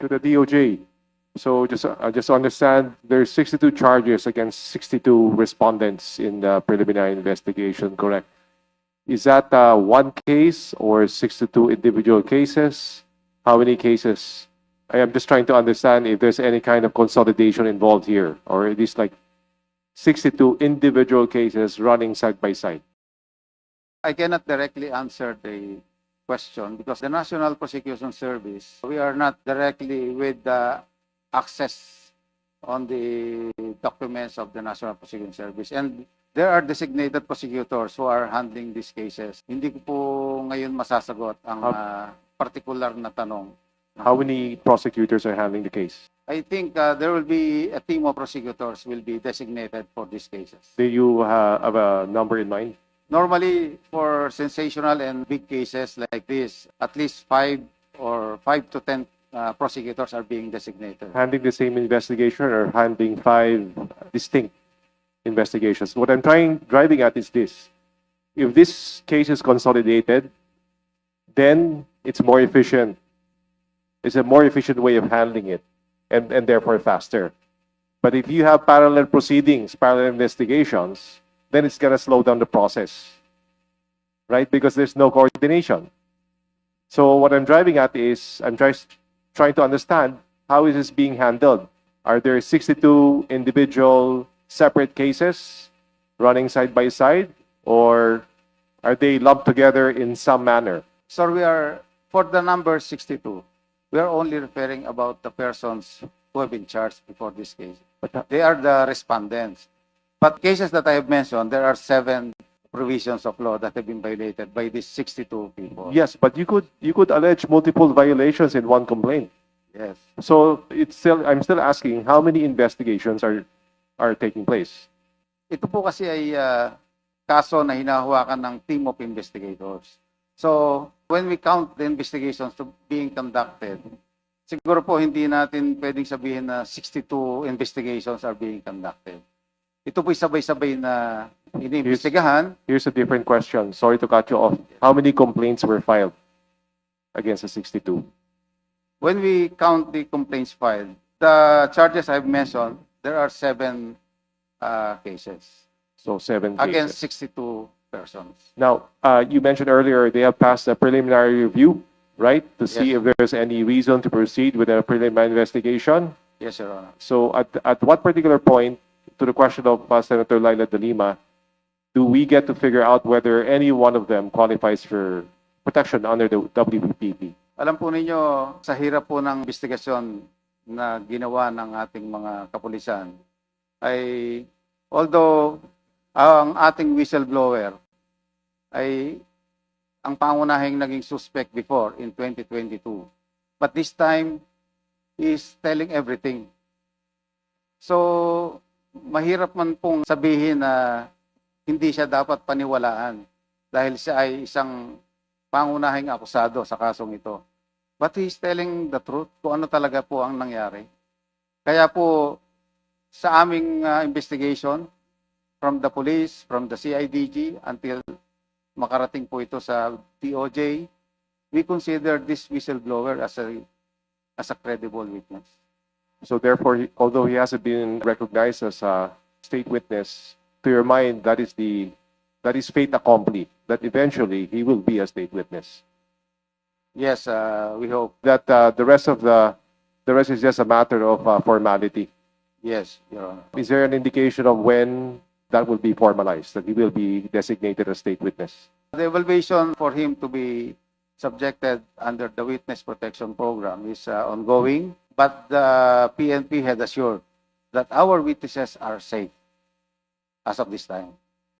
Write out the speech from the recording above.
to the DOJ. So just, uh, just understand, there's 62 charges against 62 respondents in the preliminary investigation, correct? Is that uh, one case or 62 individual cases? How many cases? I am just trying to understand if there's any kind of consolidation involved here, or it is like 62 individual cases running side by side. I cannot directly answer the question because the National Prosecution Service, we are not directly with the access on the documents of the National Prosecution Service. And there are designated prosecutors who are handling these cases. Hindi ko po ngayon masasagot ang ah, particular na tanong. How many prosecutors are handling the case? I think uh, there will be a team of prosecutors will be designated for these cases. Do you uh, have a number in mind? Normally, for sensational and big cases like this, at least five or five to ten uh, prosecutors are being designated. handling the same investigation or handling five distinct investigations. What I'm trying driving at is this: if this case is consolidated, then it's more efficient. It's a more efficient way of handling it, and and therefore faster. But if you have parallel proceedings, parallel investigations, then it's gonna slow down the process, right? Because there's no coordination. So what I'm driving at is I'm trying trying to understand how is this being handled? Are there 62 individual separate cases running side by side, or are they lumped together in some manner? So we are, for the number 62, we are only referring about the persons who have been charged before this case. But uh, They are the respondents. But cases that I have mentioned, there are seven provisions of law that have been violated by these 62 people. yes, but you could you could allege multiple violations in one complaint. Yes. So it's still I'm still asking how many investigations are are taking place. Ito po kasi ay ah, kaso na hinahawakan ng team of investigators. So, when we count the investigations to being conducted, siguro po hindi natin pwedeng sabihin na 62 investigations are being conducted. Ito po sabay-sabay na iniimbestigahan. Here's a different question. Sorry to cut you off. How many complaints were filed against the 62? When we count the complaints filed, the charges I've mentioned, there are seven ah, cases So seven cases. against 62 persons. Now, uh, you mentioned earlier they have passed a preliminary review, right? To see if there's any reason to proceed with a preliminary investigation. Yes, Your Honor. So at, at what particular point, to the question of uh, Senator Laila de Lima, do we get to figure out whether any one of them qualifies for protection under the WPP? Alam po ninyo, sa hirap po ng investigasyon na ginawa ng ating mga kapulisan, ay although ang ating whistleblower ay ang pangunahing naging suspect before in 2022. But this time, is telling everything. So, mahirap man pong sabihin na hindi siya dapat paniwalaan dahil siya ay isang pangunahing akusado sa kasong ito. But he's telling the truth kung ano talaga po ang nangyari. Kaya po sa aming uh, investigation from the police, from the CIDG until makarating po ito sa DOJ, we consider this whistleblower as a as a credible witness. So therefore, he- although he hasn't been recognized as a state witness, to your mind, that is the, that is fait accompli, that eventually he will be a state witness. Yes, uh, we hope. That uh, the rest of the, the rest is just a matter of uh, formality. Yes, Your Honor. Is there an indication of when that will be formalized, that he will be designated a state witness? The evaluation for him to be subjected under the witness protection program is uh, ongoing, but the PNP had assured that our witnesses are safe as of this time.